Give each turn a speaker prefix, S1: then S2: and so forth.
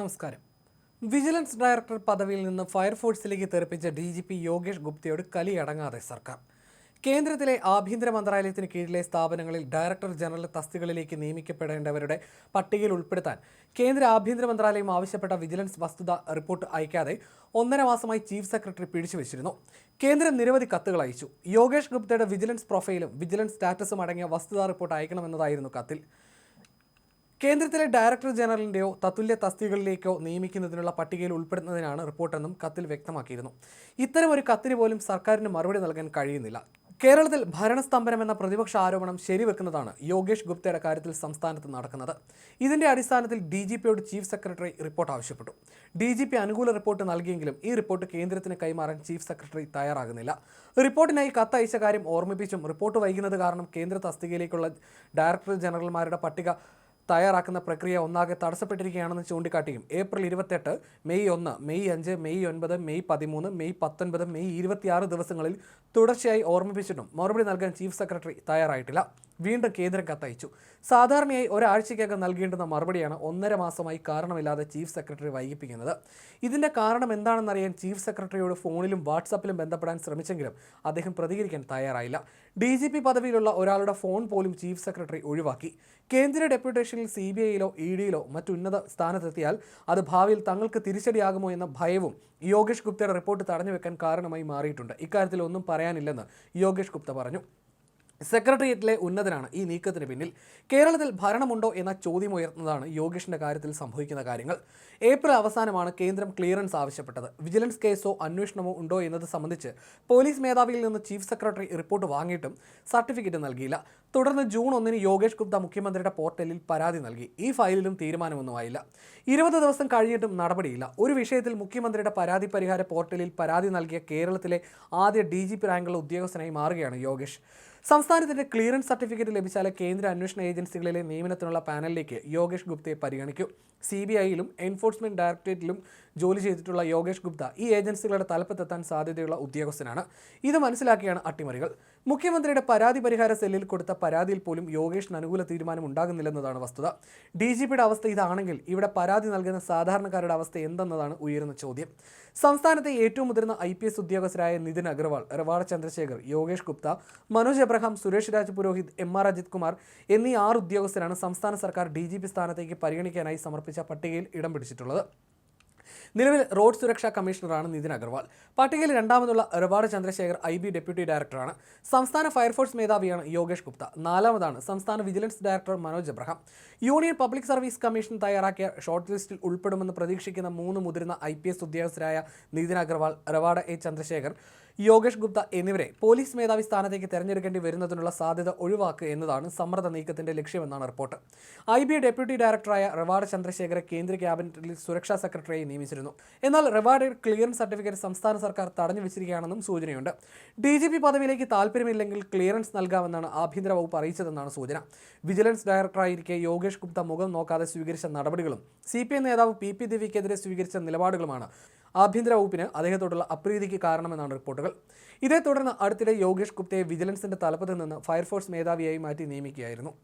S1: നമസ്കാരം. Vigilance director പദവിയിൽ നിന്ന് ഫയർഫോഴ്സിലേക്ക് തെറിപ്പിച്ച ഡി ജി പി യോഗേഷ് ഗുപ്തയോട് കലിയടങ്ങാതെ സർക്കാർ. കേന്ദ്രത്തിലെ ആഭ്യന്തര മന്ത്രാലയത്തിന് കീഴിലെ സ്ഥാപനങ്ങളിൽ ഡയറക്ടർ ജനറൽ തസ്തികളിലേക്ക് നിയമിക്കപ്പെടേണ്ടവരുടെ പട്ടികയിൽ ഉൾപ്പെടുത്താൻ കേന്ദ്ര ആഭ്യന്തര മന്ത്രാലയം ആവശ്യപ്പെട്ട വിജിലൻസ് വസ്തുത റിപ്പോർട്ട് അയക്കാതെ ഒന്നര മാസമായി ചീഫ് സെക്രട്ടറി പിടിച്ചു വെച്ചിരുന്നു കേന്ദ്രം നിരവധി കത്തുകൾ അയച്ചു. യോഗേഷ് ഗുപ്തയുടെ വിജിലൻസ് പ്രൊഫൈലും വിജിലൻസ് സ്റ്റാറ്റസും അടങ്ങിയ വസ്തുതാ റിപ്പോർട്ട് അയക്കണമെന്നതായിരുന്നു കത്തിൽ. കേന്ദ്രത്തിലെ ഡയറക്ടർ ജനറലിന്റെയോ തത്തുല്യ തസ്തികകളിലേക്കോ നിയമിക്കുന്നതിനുള്ള പട്ടികയിൽ ഉൾപ്പെടുന്നതിനാണ് റിപ്പോർട്ടെന്നും കത്തിൽ വ്യക്തമാക്കിയിരുന്നു. ഇത്തരം ഒരു കത്തിന് പോലും സർക്കാരിന് മറുപടി നൽകാൻ കഴിയുന്നില്ല. കേരളത്തിൽ ഭരണസ്തംഭനം എന്ന പ്രതിപക്ഷ ആരോപണം ശരിവെക്കുന്നതാണ് യോഗേഷ് ഗുപ്തയുടെ കാര്യത്തിൽ സംസ്ഥാനത്ത് നടക്കുന്നത്. ഇതിന്റെ അടിസ്ഥാനത്തിൽ ഡി ജി പിയോട് ചീഫ് സെക്രട്ടറി റിപ്പോർട്ട് ആവശ്യപ്പെട്ടു. ഡി ജി പി അനുകൂല റിപ്പോർട്ട് നൽകിയെങ്കിലും ഈ റിപ്പോർട്ട് കേന്ദ്രത്തിന് കൈമാറാൻ ചീഫ് സെക്രട്ടറി തയ്യാറാകുന്നില്ല. റിപ്പോർട്ടിനായി കത്തയച്ച കാര്യം ഓർമ്മിപ്പിച്ചും റിപ്പോർട്ട് വൈകുന്നത് കാരണം കേന്ദ്ര തസ്തികയിലേക്കുള്ള ഡയറക്ടർ ജനറൽമാരുടെ പട്ടിക തയ്യാറാക്കുന്ന പ്രക്രിയ ഒന്നാകെ തടസ്സപ്പെട്ടിരിക്കുകയാണെന്ന് ചൂണ്ടിക്കാട്ടിയും. ഏപ്രിൽ ഇരുപത്തെട്ട് മെയ് ഒന്ന് മെയ് അഞ്ച് മെയ് ഒൻപത് മെയ് പതിമൂന്ന് മെയ് പത്തൊൻപത് മെയ് ഇരുപത്തിയാറ് ദിവസങ്ങളിൽ തുടർച്ചയായി ഓർമ്മിപ്പിച്ചിട്ടും മറുപടി നൽകാൻ ചീഫ് സെക്രട്ടറി തയ്യാറായിട്ടില്ല. വീണ്ടും കേന്ദ്രം കത്തയച്ചു. സാധാരണയായി ഒരാഴ്ചയ്ക്കകം നൽകേണ്ടുന്ന മറുപടിയാണ് ഒന്നര മാസമായി കാരണമില്ലാതെ ചീഫ് സെക്രട്ടറി വൈകിപ്പിക്കുന്നത്. ഇതിന്റെ കാരണം എന്താണെന്നറിയാൻ ചീഫ് സെക്രട്ടറിയോട് ഫോണിലും വാട്സാപ്പിലും ബന്ധപ്പെടാൻ ശ്രമിച്ചെങ്കിലും അദ്ദേഹം പ്രതികരിക്കാൻ തയ്യാറായില്ല. ഡി ജി പി പദവിയിലുള്ള ഒരാളുടെ ഫോൺ പോലും ചീഫ് സെക്രട്ടറി ഒഴിവാക്കി. കേന്ദ്ര ഡെപ്യൂട്ടേഷനിൽ സി ബി ഐയിലോ ഇ ഡിയിലോ മറ്റുന്നത സ്ഥാനത്തെത്തിയാൽ അത് ഭാവിയിൽ തങ്ങൾക്ക് തിരിച്ചടിയാകുമോ എന്ന ഭയവും യോഗേഷ് ഗുപ്തയുടെ റിപ്പോർട്ട് തടഞ്ഞു വെക്കാൻ കാരണമായി മാറിയിട്ടുണ്ട്. ഇക്കാര്യത്തിൽ ഒന്നും പറയാനില്ലെന്ന് യോഗേഷ് ഗുപ്ത പറഞ്ഞു. സെക്രട്ടേറിയറ്റിലെ ഉന്നതനാണ് ഈ നീക്കത്തിന് പിന്നിൽ. കേരളത്തിൽ ഭരണമുണ്ടോ എന്ന ചോദ്യം ഉയർത്തുന്നതാണ് യോഗേഷിന്റെ കാര്യത്തിൽ സംഭവിക്കുന്ന കാര്യങ്ങൾ. ഏപ്രിൽ അവസാനമാണ് കേന്ദ്രം ക്ലിയറൻസ് ആവശ്യപ്പെട്ടത്. വിജിലൻസ് കേസോ അന്വേഷണമോ ഉണ്ടോ എന്നത് സംബന്ധിച്ച് പോലീസ് മേധാവിയിൽ നിന്ന് ചീഫ് സെക്രട്ടറി റിപ്പോർട്ട് വാങ്ങിയിട്ടും സർട്ടിഫിക്കറ്റ് നൽകിയില്ല. തുടർന്ന് ജൂൺ ഒന്നിന് യോഗേഷ് ഗുപ്ത മുഖ്യമന്ത്രിയുടെ പോർട്ടലിൽ പരാതി നൽകി. ഈ ഫയലിലും തീരുമാനമൊന്നുമായില്ല ഇരുപത് ദിവസം കഴിഞ്ഞിട്ടും നടപടിയില്ല. ഒരു വിഷയത്തിൽ മുഖ്യമന്ത്രിയുടെ പരാതി പരിഹാര പോർട്ടലിൽ പരാതി നൽകിയ കേരളത്തിലെ ആദ്യ ഡി ജി പി റാങ്കുള്ള ഉദ്യോഗസ്ഥനായി മാറുകയാണ് യോഗേഷ്. സംസ്ഥാനത്തിന്റെ ക്ലിയറൻസ് സർട്ടിഫിക്കറ്റ് ലഭിച്ചാൽ കേന്ദ്ര അന്വേഷണ ഏജൻസികളിലെ നിയമനത്തിനുള്ള പാനലിലേക്ക് യോഗേഷ് ഗുപ്തയെ പരിഗണിക്കൂ. സി ബി ഐയിലും എൻഫോഴ്സ്മെന്റ് ഡയറക്ടറേറ്റിലും ജോലി ചെയ്തിട്ടുള്ള യോഗേഷ് ഗുപ്ത ഈ ഏജൻസികളുടെ തലപ്പത്തെത്താൻ സാധ്യതയുള്ള ഉദ്യോഗസ്ഥനാണ്. ഇത് മനസ്സിലാക്കിയാണ് അട്ടിമറികൾ. മുഖ്യമന്ത്രിയുടെ പരാതി പരിഹാര സെല്ലിൽ കൊടുത്ത പരാതിയിൽ പോലും യോഗേഷിന് അനുകൂല തീരുമാനം ഉണ്ടാകുന്നില്ലെന്നതാണ് വസ്തുത. ഡി ജി പിയുടെ അവസ്ഥ ഇതാണെങ്കിൽ ഇവിടെ പരാതി നൽകുന്ന സാധാരണക്കാരുടെ അവസ്ഥ എന്തെന്നതാണ് ഉയരുന്ന ചോദ്യം. സംസ്ഥാനത്തെ ഏറ്റവും മുതിർന്ന I P S ഉദ്യോഗസ്ഥരായ Nitin Agarwal Rawada Chandrasekhar Yogesh Gupta Manoj Abraham Suresh Raj Purohit M R Ajith Kumar എന്നീ ആറ് ഉദ്യോഗസ്ഥരാണ് സംസ്ഥാന സർക്കാർ ഡി ജി പി സ്ഥാനത്തേക്ക് പരിഗണിക്കാനായി സമർപ്പിച്ച പട്ടികയിൽ ഇടം പിടിച്ചിട്ടുള്ളത്. നിലവിൽ റോഡ് സുരക്ഷാ കമ്മീഷണറാണ് നിതിൻ അഗർവാൾ. പട്ടികയിൽ രണ്ടാമതുള്ള Rawada Chandrasekhar I B deputy ഡയറക്ടറാണ്. സംസ്ഥാന ഫയർഫോഴ്സ് മേധാവിയാണ് യോഗേഷ് ഗുപ്ത. നാലാമതാണ് സംസ്ഥാന vigilance director Manoj Abraham. Union public service commission തയ്യാറാക്കിയ ഷോർട്ട് ലിസ്റ്റിൽ ഉൾപ്പെടുമെന്ന് പ്രതീക്ഷിക്കുന്ന മൂന്ന് മുതിർന്ന ഐ ഉദ്യോഗസ്ഥരായ നിതിൻ അഗർവാൾ റവാഡ എ ചന്ദ്രശേഖർ യോഗേഷ് ഗുപ്ത എന്നിവരെ പോലീസ് മേധാവി സ്ഥാനത്തേക്ക് തെരഞ്ഞെടുക്കേണ്ടി വരുന്നതിനുള്ള സാധ്യത ഒഴിവാക്കുക എന്നതാണ് സമ്മർദ്ദ നീക്കത്തിന്റെ ലക്ഷ്യമെന്നാണ് റിപ്പോർട്ട്. ഐ ബി ഡെപ്യൂട്ടി ഡയറക്ടറായ റിവാർഡ് ചന്ദ്രശേഖരെ കേന്ദ്ര ക്യാബിനറ്റിൽ സുരക്ഷാ സെക്രട്ടറിയായി നിയമിച്ചിരുന്നു. എന്നാൽ റിവാർഡ് ക്ലിയറൻസ് സർട്ടിഫിക്കറ്റ് സംസ്ഥാന സർക്കാർ തടഞ്ഞു വെച്ചിരിക്കുകയാണെന്നും സൂചനയുണ്ട്. ഡി ജി പി പദവിയിലേക്ക് താല്പര്യമില്ലെങ്കിൽ ക്ലിയറൻസ് നൽകാമെന്നാണ് ആഭ്യന്തര വകുപ്പ് അറിയിച്ചതെന്നാണ് സൂചന. വിജിലൻസ് ഡയറക്ടറായിരിക്കെ യോഗേഷ് ഗുപ്ത മുഖം നോക്കാതെ സ്വീകരിച്ച നടപടികളും സി പി ഐ നേതാവ് പി പി ദേവിക്കെതിരെ സ്വീകരിച്ച നിലപാടുകളുമാണ് ആഭ്യന്തര വകുപ്പിന് അദ്ദേഹത്തോടുള്ള അപ്രീതിക്ക് കാരണമെന്നാണ് റിപ്പോർട്ടുകൾ. ഇതേ തുടർന്ന് അടുത്തിടെ യോഗേഷ് ഗുപ്തയെ വിജിലൻസിന്റെ തലപ്പത്തിൽ നിന്ന് ഫയർഫോഴ്സ് മേധാവിയായി മാറ്റി നിയമിക്കുകയായിരുന്നു.